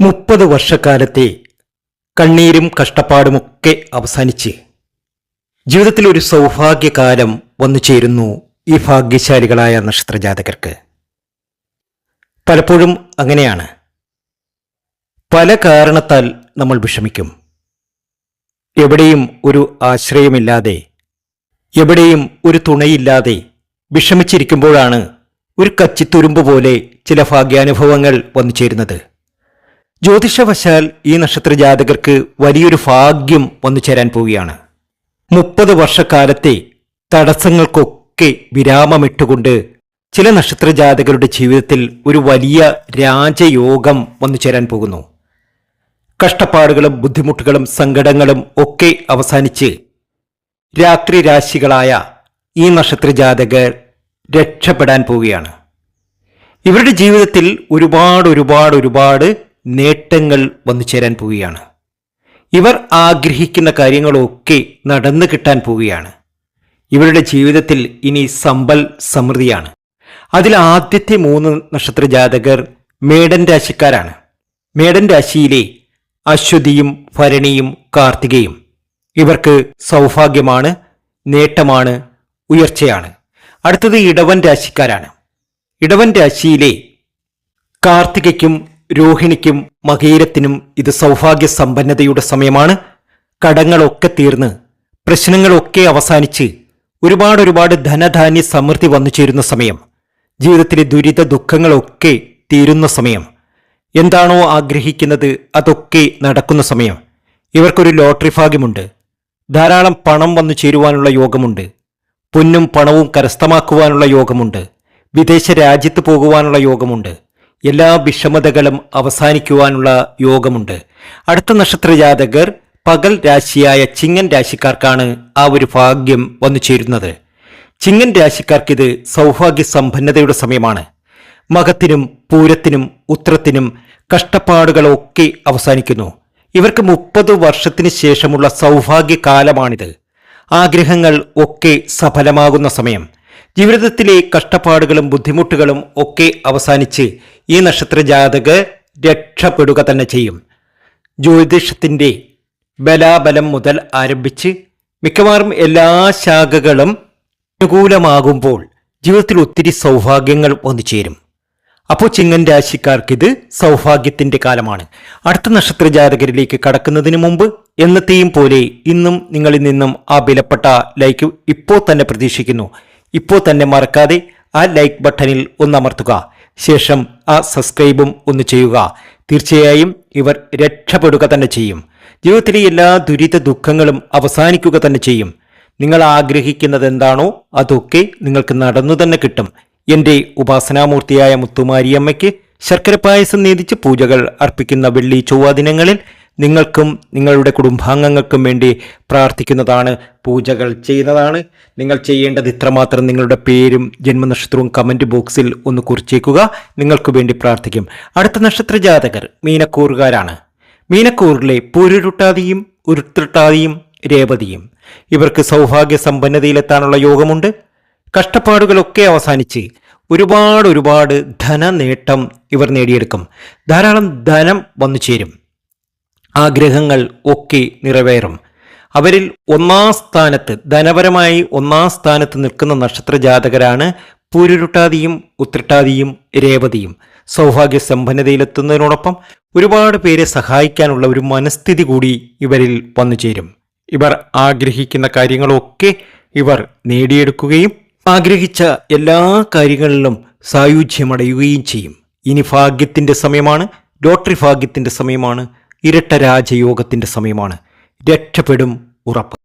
മുപ്പത് വർഷക്കാലത്തെ കണ്ണീരും കഷ്ടപ്പാടുമൊക്കെ അവസാനിച്ച് ജീവിതത്തിൽ ഒരു സൗഭാഗ്യകാലം വന്നു ചേരുന്നു ഈ ഭാഗ്യശാലികളായ നക്ഷത്രജാതകർക്ക്. പലപ്പോഴും അങ്ങനെയാണ്. പല കാരണത്താൽ നമ്മൾ വിഷമിക്കും. എവിടെയും ഒരു ആശ്രയമില്ലാതെ എവിടെയും ഒരു തുണയില്ലാതെ വിഷമിച്ചിരിക്കുമ്പോഴാണ് ഒരു കച്ചിത്തുരുമ്പ് പോലെ ചില ഭാഗ്യാനുഭവങ്ങൾ വന്നു ചേരുന്നത്. ജ്യോതിഷവശാൽ ഈ നക്ഷത്ര ജാതകർക്ക് വലിയൊരു ഭാഗ്യം വന്നു ചേരാൻ പോവുകയാണ്. മുപ്പത് വർഷക്കാലത്തെ തടസ്സങ്ങൾക്കൊക്കെ വിരാമമിട്ടുകൊണ്ട് ചില നക്ഷത്ര ജാതകരുടെ ജീവിതത്തിൽ ഒരു വലിയ രാജയോഗം വന്നു ചേരാൻ പോകുന്നു. കഷ്ടപ്പാടുകളും ബുദ്ധിമുട്ടുകളും സങ്കടങ്ങളും ഒക്കെ അവസാനിച്ച് രാത്രി രാശികളായ ഈ നക്ഷത്ര ജാതകർ രക്ഷപ്പെടാൻ പോവുകയാണ്. ഇവരുടെ ജീവിതത്തിൽ ഒരുപാട് ഒരുപാട് ഒരുപാട് നേട്ടങ്ങൾ വന്നു ചേരാൻ പോവുകയാണ്. ഇവർ ആഗ്രഹിക്കുന്ന കാര്യങ്ങളൊക്കെ നടന്നു കിട്ടാൻ പോവുകയാണ്. ഇവരുടെ ജീവിതത്തിൽ ഇനി സമ്പൽ സമൃദ്ധിയാണ്. അതിൽ ആദ്യത്തെ മൂന്ന് നക്ഷത്ര ജാതകർ മേടൻ രാശിക്കാരാണ്. മേടൻ രാശിയിലെ അശ്വതിയും ഭരണിയും കാർത്തികയും ഇവർക്ക് സൗഭാഗ്യമാണ് നേട്ടമാണ് ഉയർച്ചയാണ്. അടുത്തത് ഇടവൻ രാശിക്കാരാണ്. ഇടവൻ രാശിയിലെ കാർത്തികയ്ക്കും രോഹിണിക്കും മകീരത്തിനും ഇത് സൗഭാഗ്യ സമ്പന്നതയുടെ സമയമാണ്. കടങ്ങളൊക്കെ തീർന്ന് പ്രശ്നങ്ങളൊക്കെ അവസാനിച്ച് ഒരുപാട് ഒരുപാട് ധനധാന്യ സമൃദ്ധി വന്നു ചേരുന്ന സമയം. ജീവിതത്തിലെ ദുരിത ദുഃഖങ്ങളൊക്കെ തീരുന്ന സമയം. എന്താണോ ആഗ്രഹിക്കുന്നത് അതൊക്കെ നടക്കുന്ന സമയം. ഇവർക്കൊരു ലോട്ടറി ഭാഗ്യമുണ്ട്. ധാരാളം പണം വന്നു ചേരുവാനുള്ള യോഗമുണ്ട്. പൊന്നും പണവും കരസ്ഥമാക്കുവാനുള്ള യോഗമുണ്ട്. വിദേശ രാജ്യത്ത് പോകുവാനുള്ള യോഗമുണ്ട്. എല്ലാ വിഷമതകളും അവസാനിക്കുവാനുള്ള യോഗമുണ്ട്. അടുത്ത നക്ഷത്ര ജാതകർ പകൽ രാശിയായ ചിങ്ങൻ രാശിക്കാർക്കാണ് ആ ഒരു ഭാഗ്യം വന്നു ചേരുന്നത്. ചിങ്ങൻ രാശിക്കാർക്കിത് സൗഭാഗ്യ സമ്പന്നതയുടെ സമയമാണ്. മകത്തിനും പൂരത്തിനും ഉത്രത്തിനും കഷ്ടപ്പാടുകളൊക്കെ അവസാനിക്കുന്നു. ഇവർക്ക് മുപ്പത് വർഷത്തിന് ശേഷമുള്ള സൗഭാഗ്യ കാലമാണിത് ആഗ്രഹങ്ങൾ ഒക്കെ സഫലമാകുന്ന സമയം. ജീവിതത്തിലെ കഷ്ടപ്പാടുകളും ബുദ്ധിമുട്ടുകളും ഒക്കെ അവസാനിച്ച് ഈ നക്ഷത്ര ജാതക രക്ഷപ്പെടുക തന്നെ ചെയ്യും. ജ്യോതിഷത്തിന്റെ ബലാബലം മുതൽ ആരംഭിച്ച് മിക്കവാറും എല്ലാ ശാഖകളും അനുകൂലമാകുമ്പോൾ ജീവിതത്തിൽ ഒത്തിരി സൗഭാഗ്യങ്ങൾ വന്നു ചേരും. അപ്പോൾ ചിങ്ങൻ ഇത് സൗഭാഗ്യത്തിന്റെ കാലമാണ്. അടുത്ത നക്ഷത്ര ജാതകരിലേക്ക് കടക്കുന്നതിന് മുമ്പ് എന്നത്തെയും പോലെ ഇന്നും നിങ്ങളിൽ നിന്നും ആ വിലപ്പെട്ട ലൈക്ക് ഇപ്പോൾ തന്നെ പ്രതീക്ഷിക്കുന്നു. ഇപ്പോൾ തന്നെ മറക്കാതെ ആ ലൈക്ക് ബട്ടണിൽ ഒന്ന് അമർത്തുക. ശേഷം ആ സബ്സ്ക്രൈബും ഒന്ന് ചെയ്യുക. തീർച്ചയായും ഇവർ രക്ഷപ്പെടുക തന്നെ ചെയ്യും. ജീവിതത്തിലെ എല്ലാ ദുരിത ദുഃഖങ്ങളും അവസാനിക്കുക തന്നെ ചെയ്യും. നിങ്ങൾ ആഗ്രഹിക്കുന്നത് എന്താണോ അതൊക്കെ നിങ്ങൾക്ക് നടന്നു തന്നെ കിട്ടും. എന്റെ ഉപാസനാമൂർത്തിയായ മുത്തുമാരിയമ്മയ്ക്ക് ശർക്കര പായസം നീതിച്ച് പൂജകൾ അർപ്പിക്കുന്ന വെള്ളി ചൊവ്വാ ദിനങ്ങളിൽ നിങ്ങൾക്കും നിങ്ങളുടെ കുടുംബാംഗങ്ങൾക്കും വേണ്ടി പ്രാർത്ഥിക്കുന്നതാണ് പൂജകൾ ചെയ്യുന്നതാണ്. നിങ്ങൾ ചെയ്യേണ്ടത് ഇത്രമാത്രം നിങ്ങളുടെ പേരും ജന്മനക്ഷത്രവും കമന്റ് ബോക്സിൽ ഒന്ന് കുറിച്ചേക്കുക. നിങ്ങൾക്ക് വേണ്ടി പ്രാർത്ഥിക്കും. അടുത്ത നക്ഷത്ര ജാതകർ മീനക്കൂറുകാരാണ്. മീനക്കൂറിലെ പൂരുരുട്ടാതിയും ഉരുത്തിട്ടാതിയും രേവതിയും. ഇവർക്ക് സൗഭാഗ്യ സമ്പന്നതയിലെത്താനുള്ള യോഗമുണ്ട്. കഷ്ടപ്പാടുകളൊക്കെ അവസാനിച്ച് ഒരുപാട് ഒരുപാട് ധനനേട്ടം ഇവർ നേടിയെടുക്കും. ധാരാളം ധനം വന്നു ചേരും ആഗ്രഹങ്ങൾ ഒക്കെ നിറവേറും. അവരിൽ ഒന്നാം സ്ഥാനത്ത് ധനപരമായി ഒന്നാം സ്ഥാനത്ത് നിൽക്കുന്ന നക്ഷത്ര ജാതകരാണ് പൂരുരുട്ടാതിയും ഉത്രട്ടാതിയും രേവതിയും. സൗഭാഗ്യ സമ്പന്നതയിലെത്തുന്നതിനോടൊപ്പം ഒരുപാട് പേരെ സഹായിക്കാനുള്ള ഒരു മനസ്ഥിതി കൂടി ഇവരിൽ വന്നു ചേരും ഇവർ ആഗ്രഹിക്കുന്ന കാര്യങ്ങളൊക്കെ ഇവർ നേടിയെടുക്കുകയും ആഗ്രഹിച്ച എല്ലാ കാര്യങ്ങളിലും സായുജ്യമടയുകയും ചെയ്യും. ഇനി ഭാഗ്യത്തിന്റെ സമയമാണ് ലോട്ടറി ഭാഗ്യത്തിന്റെ സമയമാണ് ഇരട്ട രാജയോഗത്തിന്റെ സമയമാണ്. രക്ഷപ്പെടും ഉറപ്പ്.